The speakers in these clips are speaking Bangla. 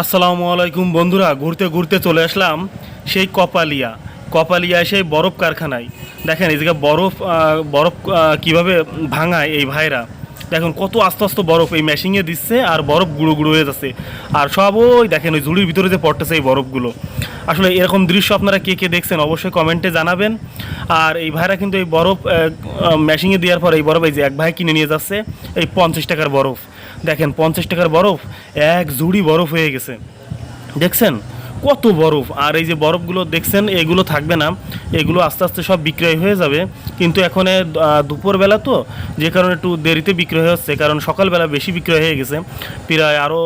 আসসালামু আলাইকুম বন্ধুরা, ঘুরতে ঘুরতে চলে আসলাম সেই কপালিয়া। কপালিয়া সেই বরফ কারখানায়। দেখেন, এই জায়গায় বরফ বরফ কীভাবে ভাঙায় এই ভাইরা। দেখুন, কত আস্তে আস্তে বরফ এই মেশিংয়ে দিচ্ছে আর বরফ গুঁড়ো গুঁড়ো হয়ে যাচ্ছে। আর সব ওই দেখেন, ওই ঝুড়ির ভিতরে যে পড়তেছে এই বরফগুলো। আসলে এরকম দৃশ্য আপনারা কে কে দেখছেন অবশ্যই কমেন্টে জানাবেন। আর এই ভাইরা কিন্তু এই বরফ মেশিংয়ে দেওয়ার পর এই বরফ এই যে এক ভাই কিনে নিয়ে যাচ্ছে, এই পঞ্চাশ টাকার বরফ। দেখেন, পঞ্চাশ টাকার বরফ, এক জুড়ি বরফ হয়ে গেছে। দেখছেন? কত বরফ। আর এই যে বরফগুলো দেখছেন, এগুলো থাকবে না। এগুলো আস্তে আস্তে সব বিক্রয় হয়ে যাবে। কিন্তু এখন দুপুরবেলা তো, যে কারণে একটু দেরিতে বিক্রয় হচ্ছে, কারণ সকালবেলা বেশি বিক্রয় হয়ে গেছে। প্রায় আরও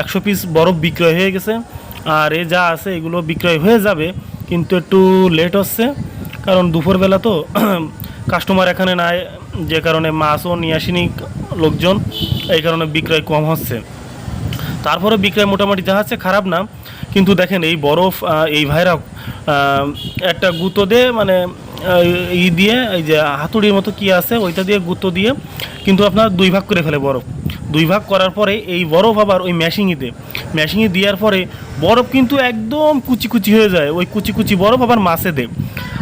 একশো পিস বরফ বিক্রয় হয়ে গেছে। আর এ যা আছে, এগুলো বিক্রয় হয়ে যাবে। কিন্তু একটু লেট হচ্ছে, কারণ দুপুরবেলা তো কাস্টমার এখানে নাই। যে কারণে মাছও নিয়ে আসেনি। লোকজন এই কারণে বিক্রয় কম হচ্ছে। তারপরে বিক্রয় মোটামুটি যা আছে খারাপ না কিন্তু দেখেন এই বরফ এই ভাইরা আহ, একটা গুঁতো দিয়ে মানে ই দিয়ে এই যে হাতুড়ির মতো কি আছে ওইটা দিয়ে গুঁতো দিয়ে কিন্তু আপনার দুই ভাগ করে ফেলে বরফ। দুই ভাগ করার পরে এই বরফ আবার ওই মেশিংয়ে মেশিংয়ে দেওয়ার পরে বরফ কিন্তু একদম কুচি কুচি হয়ে যায়। ওই কুচি কুচি বরফ আবার মাছে দেয়।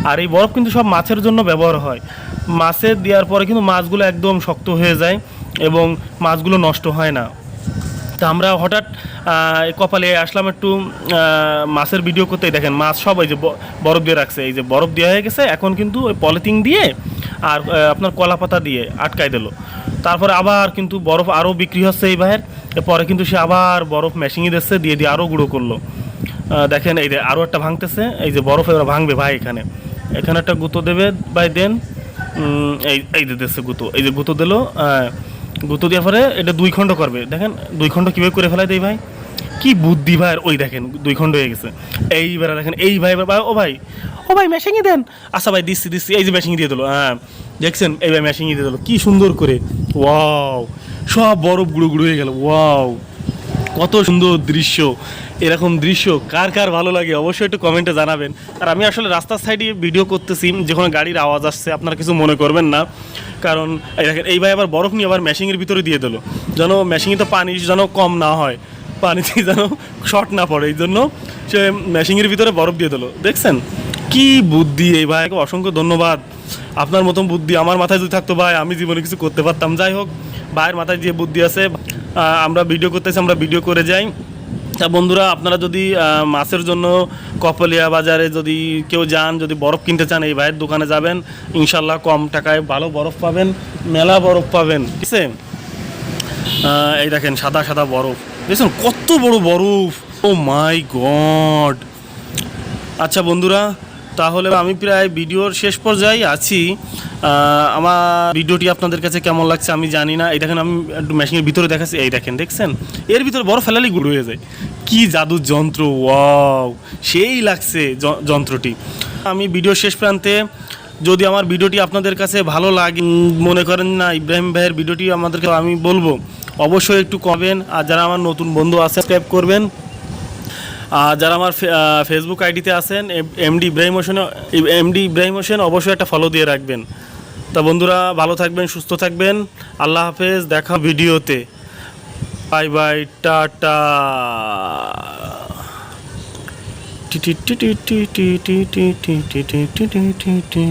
আর এই বরফ কিন্তু সব মাছের জন্য ব্যবহার হয়। মাছে দেওয়ার পরে কিন্তু মাছগুলো একদম শক্ত হয়ে যায়। এবং মাছগুলো নষ্ট হয় না। তা আমরা হঠাৎ কপালে আসলাম একটু মাছের ভিডিও করতেই দেখেন, মাছ সব এই যে বরফ দিয়ে রাখছে। এই যে বরফ দেওয়া হয়ে গেছে, এখন কিন্তু ওই পলিথিন দিয়ে আর আপনার কলা পাতা দিয়ে আটকাই দিল। তারপরে আবার কিন্তু বরফ আরও বিক্রি হচ্ছে এই ভাইয়ের এরপরে কিন্তু সে আবার বরফ মেশিংয়ে দিচ্ছে, দিয়ে দিয়ে আরও গুঁড়ো করল। দেখেন, এই যে আরও একটা ভাঙতেছে। এই যে বরফ এবার ভাঙবে ভাই এখানে। এখানে একটা গুঁতো দেবে ভাই, দেন এই এই যে দিচ্ছে গুঁতো। এই যে গুঁতো দিল গুঁতো দেওয়ার পরে এটা দুই খণ্ড করবে। দেখেন, দুই খণ্ড কীভাবে করে ফেলায় দেয় ভাই? কি বুদ্ধি ভাই ওই দেখেন, দুই খণ্ড হয়ে গেছে। এইবার দেখেন, এই ভাই ও ভাই ও ভাই মেশিংয়ে দেন। আচ্ছা ভাই, দিচ্ছি দিচ্ছি। এই যে মেশিং দিয়ে দিলো হ্যাঁ। দেখছেন? এই ভাই মেশিংয়ে দিয়ে দিলো। কী সুন্দর করে। ওয়াও, সব বরফ গুঁড়ো গুঁড়ো হয়ে গেল। ওয়াও। কত সুন্দর দৃশ্য, এরকম দৃশ্য, কার কার ভালো লাগে অবশ্যই একটু কমেন্টে জানাবেন। আর আমি আসলে রাস্তার সাইডে ভিডিও করতেছি, যখন গাড়ির আওয়াজ আসছে, আপনারা কিছু মনে করবেন না। কারণ, এই দেখেন, এই ভাই আবার বরফ নিয়ে আবার মেশিংয়ের ভিতরে দিয়ে দিল। যেন মেশিংয়ে তো পানি যেন কম না হয়, পানিতে যেন শর্ট না পড়ে, এই জন্য সে মেশিংয়ের ভিতরে বরফ দিয়ে দিল। দেখছেন? কি বুদ্ধি, এই ভাইকে অসংখ্য ধন্যবাদ। আপনার মতন বুদ্ধি আমার মাথায় যদি থাকতো ভাই, আমি জীবনে কিছু করতে পারতাম। যাই হোক, ভাইয়ের মাথায় যে বুদ্ধি আছে আমরা ভিডিও করতেছি, আমরা ভিডিও করে যাই। তা বন্ধুরা, আপনারা যদি মাছের জন্য কপলিয়া বাজারে যদি কেউ যান, যদি বরফ কিনতে চান, এই ভাইয়ের দোকানে যাবেন। ইনশাল্লাহ কম টাকায় ভালো বরফ পাবেন, মেলা বরফ পাবেন। ঠিক আছে? এই দেখেন, সাদা সাদা বরফ। দেখছেন, কত বড় বরফ। ও মাই গড আচ্ছা বন্ধুরা তাহলে আমি প্রায় ভিডিওর শেষ পর্যায়ে আছি। আমার ভিডিওটি আপনাদের কাছে কেমন লাগছে আমি জানি না। এই দেখেন আমি একটু মেশিনের ভিতরে দেখাচ্ছি। এই দেখেন, দেখছেন? এর ভিতরে বড় ফেলালি গুঁড়ো হয়ে যায়। কি জাদুর যন্ত্র, ওয়াও! সেই লাগছে যন্ত্রটি। আমি ভিডিও শেষ প্রান্তে যদি আমার ভিডিওটি আপনাদের কাছে ভালো লাগে মনে করেন না, ইব্রাহিম ভাইয়ের ভিডিওটি আমাদেরকে আমি বলব, অবশ্যই একটু কমেন আর যারা আমার নতুন বন্ধু আছে সাবস্ক্রাইব করবেন। যারা আমার ফেসবুক আইডিতে আছেন এমডি ইব্রাহিম হোসেন এমডি ইব্রাহিম হোসেন অবশ্যই একটা ফলো দিয়ে রাখবেন তা বন্ধুরা ভালো থাকবেন সুস্থ থাকবেন আল্লাহ হাফেজ দেখা ভিডিওতে বাই বাই টাটা টি টি টি টি টি টি টি টি টি টি টি টি